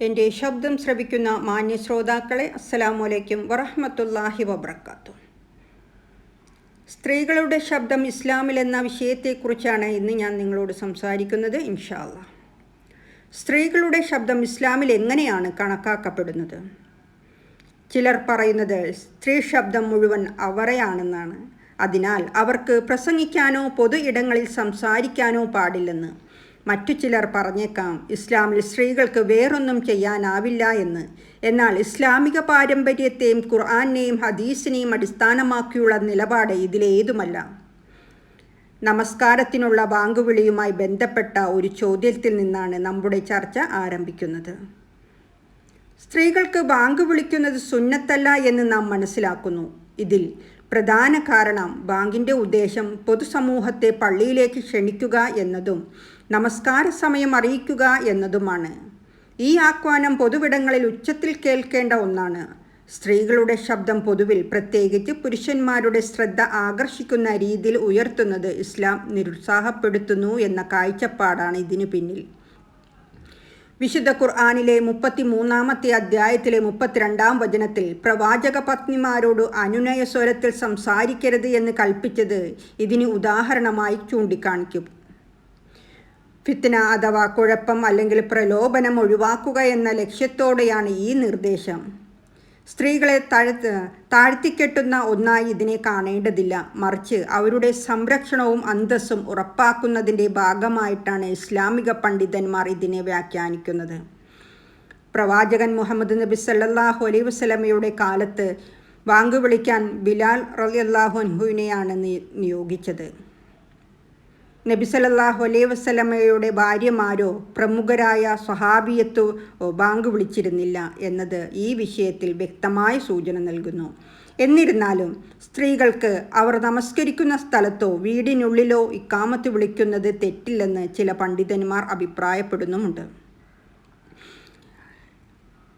എന്റെ ശബ്ദം ശ്രവിക്കുന്ന മാന്യ ശ്രോതാക്കളെ അസ്സലാമു അലൈക്കും വറഹ്മത്തുള്ളാഹി വബർക്കാത്തു സ്ത്രീകളുടെ ശബ്ദം ഇസ്ലാമിൽ എന്ന വിഷയത്തെക്കുറിച്ചാണ് ഇന്ന് ഞാൻ നിങ്ങളോട് സംസാരിക്കുന്നത് ഇൻഷാല്ല സ്ത്രീകളുടെ ശബ്ദം ഇസ്ലാമിൽ എങ്ങനെയാണ് കണക്കാക്കപ്പെടുന്നത്? ചിലർ പറയുന്നത് സ്ത്രീ ശബ്ദം മുഴുവൻ അവരെയാണെന്നാണ്. അതിനാൽ അവർക്ക് പ്രസംഗിക്കാനോ പൊതു ഇടങ്ങളിൽ സംസാരിക്കാനോ പാടില്ലെന്ന് മറ്റു ചിലർ പറഞ്ഞേക്കാം ഇസ്ലാമിൽ സ്ത്രീകൾക്ക് വേറൊന്നും ചെയ്യാനാവില്ല എന്ന്. എന്നാൽ ഇസ്ലാമിക പാരമ്പര്യത്തെയും ഖുർആാനെയും ഹദീസിനെയും അടിസ്ഥാനമാക്കിയുള്ള നിലപാട് ഇതിലേതുമല്ല. നമസ്കാരത്തിനുള്ള ബാങ്കുവിളിയുമായി ബന്ധപ്പെട്ട ഒരു ചോദ്യത്തിൽ നിന്നാണ് നമ്മുടെ ചർച്ച ആരംഭിക്കുന്നത്. സ്ത്രീകൾക്ക് ബാങ്ക് വിളിക്കുന്നത് സുന്നത്തല്ല എന്ന് നാം മനസ്സിലാക്കുന്നു. ഇതിൽ പ്രധാന കാരണം ബാങ്കിന്റെ ഉദ്ദേശം പൊതുസമൂഹത്തെ പള്ളിയിലേക്ക് ക്ഷണിക്കുക എന്നതും നമസ്കാര സമയം അറിയിക്കുക എന്നതുമാണ്. ഈ ആഹ്വാനം പൊതുവിടങ്ങളിൽ ഉച്ചത്തിൽ കേൾക്കേണ്ട ഒന്നാണ്. സ്ത്രീകളുടെ ശബ്ദം പൊതുവിൽ പ്രത്യേകിച്ച് പുരുഷന്മാരുടെ ശ്രദ്ധ ആകർഷിക്കുന്ന രീതിയിൽ ഉയർത്തുന്നത് ഇസ്ലാം നിരുത്സാഹപ്പെടുത്തുന്നു എന്ന കാഴ്ചപ്പാടാണ് ഇതിനു പിന്നിൽ. വിശുദ്ധ ഖുർആാനിലെ മുപ്പത്തി മൂന്നാമത്തെ അധ്യായത്തിലെ മുപ്പത്തിരണ്ടാം വചനത്തിൽ പ്രവാചക പത്നിമാരോട് അനുനയ സ്വരത്തിൽ സംസാരിക്കരുത് എന്ന് കൽപ്പിച്ചത് ഇതിന് ഉദാഹരണമായി ചൂണ്ടിക്കാണിക്കും. ഫിത്ന അഥവാ കുഴപ്പം അല്ലെങ്കിൽ പ്രലോഭനം ഒഴിവാക്കുക എന്ന ലക്ഷ്യത്തോടെയാണ് ഈ നിർദ്ദേശം. സ്ത്രീകളെ താഴ്ത്ത് താഴ്ത്തിക്കെട്ടുന്ന ഒന്നായി ഇതിനെ കാണേണ്ടതില്ല. മറിച്ച് അവരുടെ സംരക്ഷണവും അന്തസ്സും ഉറപ്പാക്കുന്നതിന്റെ ഭാഗമായിട്ടാണ് ഇസ്ലാമിക പണ്ഡിതന്മാർ ഇതിനെ വ്യാഖ്യാനിക്കുന്നത്. പ്രവാചകൻ മുഹമ്മദ് നബി സല്ലാഹു അലൈ വസ്ലമയുടെ കാലത്ത് വാങ്കുവിളിക്കാൻ ബിലാൽ റലി അള്ളാഹു അൻഹുവിനെയാണ് നിയോഗിച്ചത്. നബി അലൈ വസ്ലമയുടെ ഭാര്യമാരോ പ്രമുഖരായ സ്വഹാബിയത്തോ ബാങ്ക് വിളിച്ചിരുന്നില്ല എന്നത് ഈ വിഷയത്തിൽ വ്യക്തമായ സൂചന നൽകുന്നു. എന്നിരുന്നാലും സ്ത്രീകൾക്ക് അവർ നമസ്കരിക്കുന്ന സ്ഥലത്തോ വീടിനുള്ളിലോ ഇക്കാമത്ത് വിളിക്കുന്നത് തെറ്റില്ലെന്ന് ചില പണ്ഡിതന്മാർ അഭിപ്രായപ്പെടുന്നുമുണ്ട്.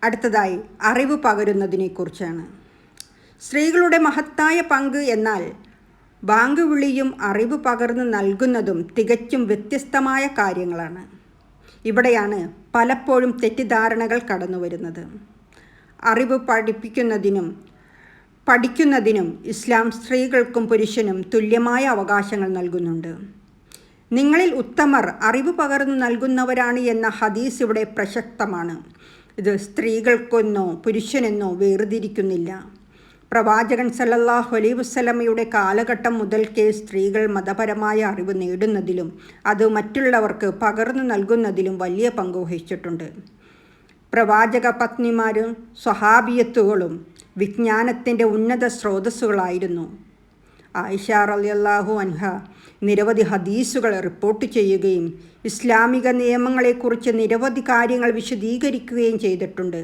അടുത്തതായി അറിവ് പകരുന്നതിനെക്കുറിച്ചാണ്. സ്ത്രീകളുടെ മഹത്തായ പങ്ക് എന്നാൽ ബാങ്ക് വിളിയും അറിവ് പകർന്നു നൽകുന്നതും തികച്ചും വ്യത്യസ്തമായ കാര്യങ്ങളാണ്. ഇവിടെയാണ് പലപ്പോഴും തെറ്റിദ്ധാരണകൾ കടന്നു വരുന്നത് അറിവ് പഠിപ്പിക്കുന്നതിനും പഠിക്കുന്നതിനും ഇസ്ലാം സ്ത്രീകൾക്കും പുരുഷനും തുല്യമായ അവകാശങ്ങൾ നൽകുന്നുണ്ട്. നിങ്ങളിൽ ഉത്തമർ അറിവ് പകർന്നു നൽകുന്നവരാണ് എന്ന ഹദീസ് ഇവിടെ പ്രശക്തമാണ് ഇത് സ്ത്രീകൾക്കെന്നോ പുരുഷനെന്നോ വേർതിരിക്കുന്നില്ല. പ്രവാചകൻ സല്ലല്ലാഹു അലൈ വസ്ലമയുടെ കാലഘട്ടം മുതൽക്കേ സ്ത്രീകൾ മതപരമായ അറിവ് നേടുന്നതിലും അത് മറ്റുള്ളവർക്ക് പകർന്നു നൽകുന്നതിലും വലിയ പങ്ക് വഹിച്ചിട്ടുണ്ട്. പ്രവാചക പത്നിമാരും സ്വഹാബിയത്തുകളും വിജ്ഞാനത്തിന്റെ ഉന്നത സ്രോതസ്സുകളായിരുന്നു. ആയിഷ റലിയല്ലാഹു അൻഹ നിരവധി ഹദീസുകൾ റിപ്പോർട്ട് ചെയ്യുകയും ഇസ്ലാമിക നിയമങ്ങളെക്കുറിച്ച് നിരവധി കാര്യങ്ങൾ വിശദീകരിക്കുകയും ചെയ്തിട്ടുണ്ട്.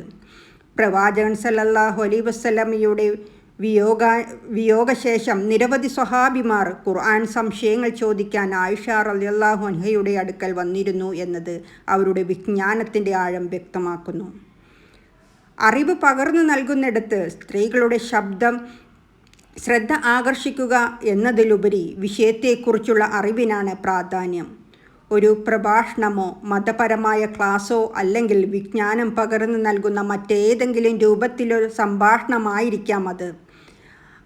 പ്രവാചകൻ സല്ലല്ലാഹു അലൈ വസ്ലമയുടെ വിയോഗ വിയോഗശേഷം നിരവധി സ്വഹാബിമാർ ഖുർആൻ സംശയങ്ങൾ ചോദിക്കാൻ ആയിഷ റലിയല്ലാഹു അൻഹയുടെ അടുക്കൽ വന്നിരുന്നു എന്നത് അവരുടെ വിജ്ഞാനത്തിന്റെ ആഴം വ്യക്തമാക്കുന്നു. അറിവ് പകർന്നു നൽകുന്നിടത്ത് സ്ത്രീകളുടെ ശബ്ദം ശ്രദ്ധ ആകർഷിക്കുക എന്നതിലുപരി വിഷയത്തെക്കുറിച്ചുള്ള അറിവിനാണ് പ്രാധാന്യം. ഒരു പ്രഭാഷണമോ മതപരമായ ക്ലാസോ അല്ലെങ്കിൽ വിജ്ഞാനം പകർന്നു നൽകുന്ന മറ്റേതെങ്കിലും രൂപത്തിലൊരു സംഭാഷണമായിരിക്കാം അത്.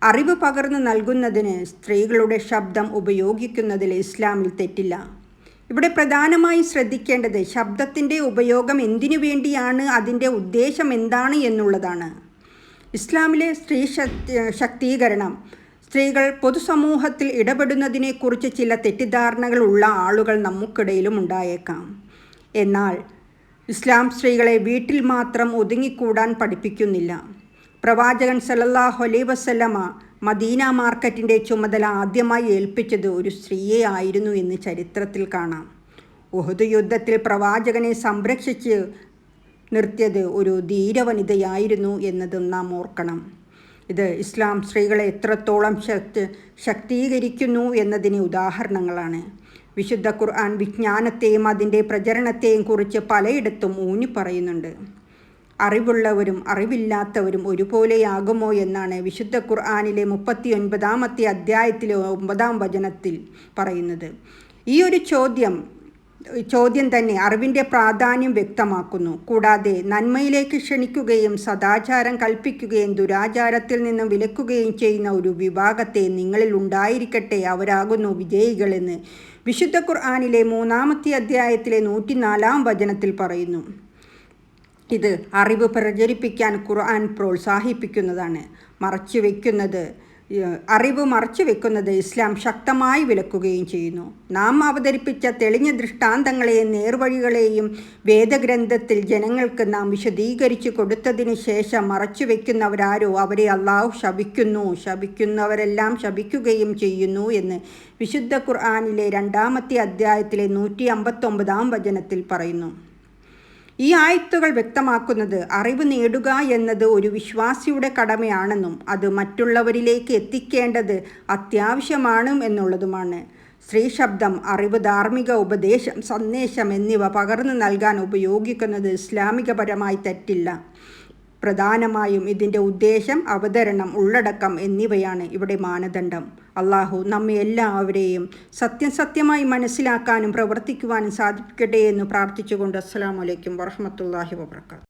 അറിവ് പകർന്നു നൽകുന്നതിന് സ്ത്രീകളുടെ ശബ്ദം ഉപയോഗിക്കുന്നതിൽ ഇസ്ലാമിൽ തെറ്റില്ല. ഇവിടെ പ്രധാനമായി ശ്രദ്ധിക്കേണ്ടത് ശബ്ദത്തിന്റെ ഉപയോഗം എന്തിനു വേണ്ടിയാണ് അതിന്റെ ഉദ്ദേശം എന്താണ് എന്നുള്ളതാണ്. ഇസ്ലാമിലെ സ്ത്രീ ശക്തീകരണം സ്ത്രീകൾ പൊതുസമൂഹത്തിൽ ഇടപെടുന്നതിനെക്കുറിച്ച് ചില തെറ്റിദ്ധാരണകൾ ഉള്ള ആളുകൾ നമുക്കിടയിലും ഉണ്ടായേക്കാം. എന്നാൽ ഇസ്ലാം സ്ത്രീകളെ വീട്ടിൽ മാത്രം ഒതുങ്ങിക്കൂടാൻ പഠിപ്പിക്കുന്നില്ല. പ്രവാചകൻ സല്ലല്ലാഹു അലൈ വസ്ലമ മദീന മാർക്കറ്റിന്റെ ചുമതല ആദ്യമായി ഏൽപ്പിച്ചത് ഒരു സ്ത്രീയെ ആയിരുന്നു എന്ന് ചരിത്രത്തിൽ കാണാം. ഉഹദ് യുദ്ധത്തിൽ പ്രവാചകനെ സംരക്ഷിച്ച് നിർത്തിയത് ഒരു ധീരവനിതയായിരുന്നു എന്നതും നാം ഓർക്കണം. ഇത് ഇസ്ലാം സ്ത്രീകളെ എത്രത്തോളം ശക്തി ശക്തീകരിക്കുന്നു എന്നതിന് ഉദാഹരണങ്ങളാണ്. വിശുദ്ധ ഖുർആൻ വിജ്ഞാനത്തെയും അതിന്റെ പ്രചരണത്തെയും കുറിച്ച് പലയിടത്തും ഊന്നി പറയുന്നുണ്ട്. അറിവുള്ളവരും അറിവില്ലാത്തവരും ഒരുപോലെയാകുമോ എന്നാണ് വിശുദ്ധ ഖുർആാനിലെ മുപ്പത്തി ഒൻപതാമത്തെ അധ്യായത്തിലെ ഒമ്പതാം വചനത്തിൽ പറയുന്നത്. ഈ ഒരു ചോദ്യം ചോദ്യം തന്നെ അറിവിന്റെ പ്രാധാന്യം വ്യക്തമാക്കുന്നു. കൂടാതെ നന്മയിലേക്ക് ക്ഷണിക്കുകയും സദാചാരം കൽപ്പിക്കുകയും ദുരാചാരത്തിൽ നിന്നും വിലക്കുകയും ചെയ്യുന്ന ഒരു വിഭാഗത്തെ നിങ്ങളിൽ ഉണ്ടായിരിക്കട്ടെ അവരാകുന്നു വിജയികളെന്ന് വിശുദ്ധ ഖുർആാനിലെ മൂന്നാമത്തെ അധ്യായത്തിലെ നൂറ്റിനാലാം വചനത്തിൽ പറയുന്നു. ഇത് അറിവ് പ്രചരിപ്പിക്കാൻ ഖുർആൻ പ്രോത്സാഹിപ്പിക്കുന്നതാണ്. മറച്ചു വയ്ക്കുന്നത് അറിവ് മറച്ചു വെക്കുന്നത് ഇസ്ലാം ശക്തമായി വിലക്കുകയും ചെയ്യുന്നു. നാം അവതരിപ്പിച്ച തെളിഞ്ഞ ദൃഷ്ടാന്തങ്ങളെയും നേർവഴികളെയും വേദഗ്രന്ഥത്തിൽ ജനങ്ങൾക്ക് നാം വിശദീകരിച്ചു കൊടുത്തതിന് ശേഷം മറച്ചു വെക്കുന്നവരാരോ അവരെ അള്ളാഹു ശപിക്കുന്നു ശപിക്കുന്നവരെല്ലാം ശപിക്കുകയും ചെയ്യുന്നു എന്ന് വിശുദ്ധ ഖുർആാനിലെ രണ്ടാമത്തെ അധ്യായത്തിലെ നൂറ്റി അമ്പത്തൊമ്പതാം വചനത്തിൽ പറയുന്നു. ഈ ആയത്തുകൾ വ്യക്തമാക്കുന്നത് അറിവ് നേടുക എന്നത് ഒരു വിശ്വാസിയുടെ കടമയാണെന്നും അത് മറ്റുള്ളവരിലേക്ക് എത്തിക്കേണ്ടത് അത്യാവശ്യമാണ് എന്നുള്ളതുമാണ്. സ്ത്രീ ശബ്ദം അറിവ് ധാർമ്മിക ഉപദേശം സന്ദേശം എന്നിവ പകർന്നു നൽകാൻ ഉപയോഗിക്കുന്നത് ഇസ്ലാമികപരമായി തെറ്റില്ല. പ്രധാനമായും ഇതിന്റെ ഉദ്ദേശം അവതരണം ഉള്ളടക്കം എന്നിവയാണ് ഇവിടെ മാനദണ്ഡം. അള്ളാഹു നമ്മെ എല്ലാവരെയും സത്യം സത്യമായി മനസ്സിലാക്കാനും പ്രവർത്തിക്കുവാനും സാധിക്കട്ടെ എന്ന് പ്രാർത്ഥിച്ചുകൊണ്ട് അസ്സാം വലൈക്കും വറഹമത്തല്ലാഹി വാബർക്കാത്തു